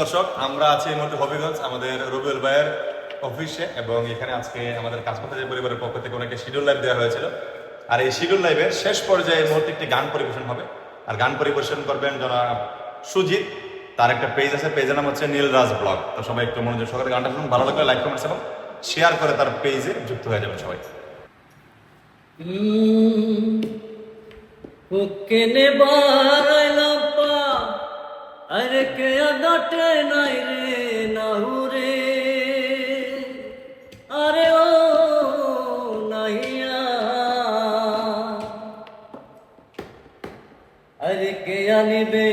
দর্শক, আমরা আছি এই হবিগঞ্জ, আমাদের রবিউল ভাইয়ের অফিসে এবং এখানে আজকে আমাদের কাজ পরিবারের পক্ষ থেকে ওনাকে শিডিউল লাইভ দেওয়া হয়েছিল। আর এই শিডিউল লাইভের শেষ পর্যায়ে মুহূর্তে একটি গান পরিবেশন হবে। আর গান পরিবেশন করবেন জনাব সুজিত, তার একটা পেজ আছে পেজের নাম হচ্ছে নীলরাজ ব্লগ। তো সবাই একটু মনোযোগ সহকারে গানটা শুনুন, ভালো লাগলে লাইক কমেন্টস এবং শেয়ার করে তার পেজে যুক্ত হয়ে যাবেন সবাই। কেনে বারাইলাপা আরে কে ডাটে নাই রে নাহুরে আরে ও নাহিয়া আরে কে আনিবে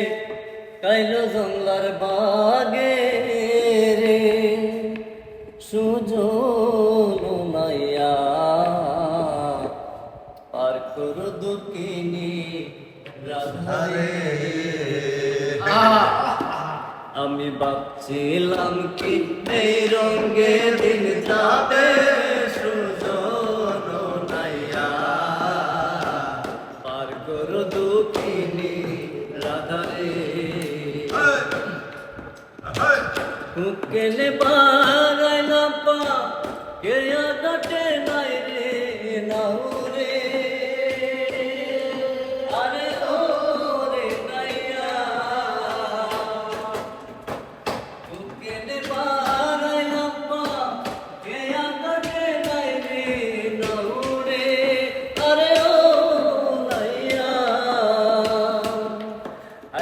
কাইলো জঙ্গলার বাগে রে সুজন নাইয়া পার করো দুঃখিনী আমি ভাবছিলাম কি এই রঙে দিন যাবে সুজন নাইয়া পার করো দুঃখিনী না পা, কে কাটে নাই রে নাও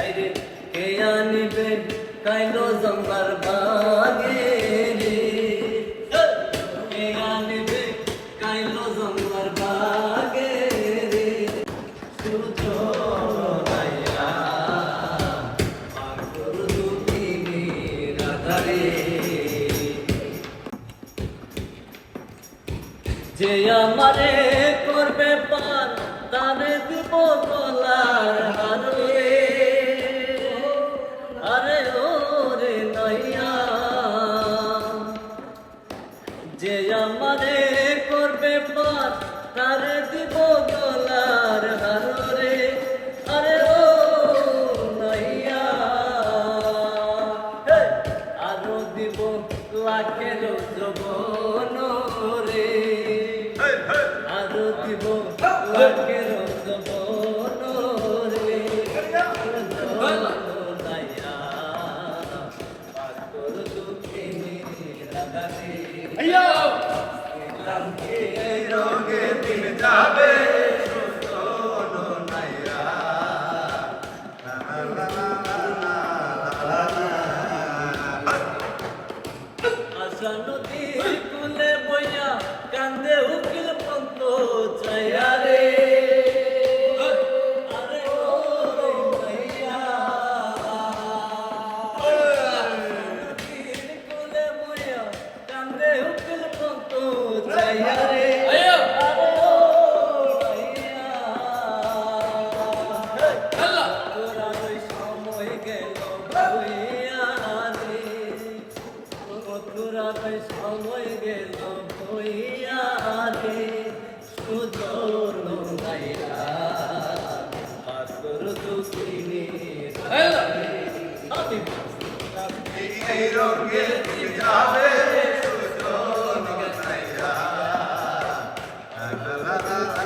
আইরে কে আনিবে কাইলো জঙ্গার বাগে রে? কে আনিবে কাইলো জঙ্গার বাগে যে আমারে করবে পার, তারে দিব গলার হারে লাখের জবন রে আরও দিব লাখের জবন রে পাগল দুঃখিনী রাধারে রঙে দিন যাবে। যাবে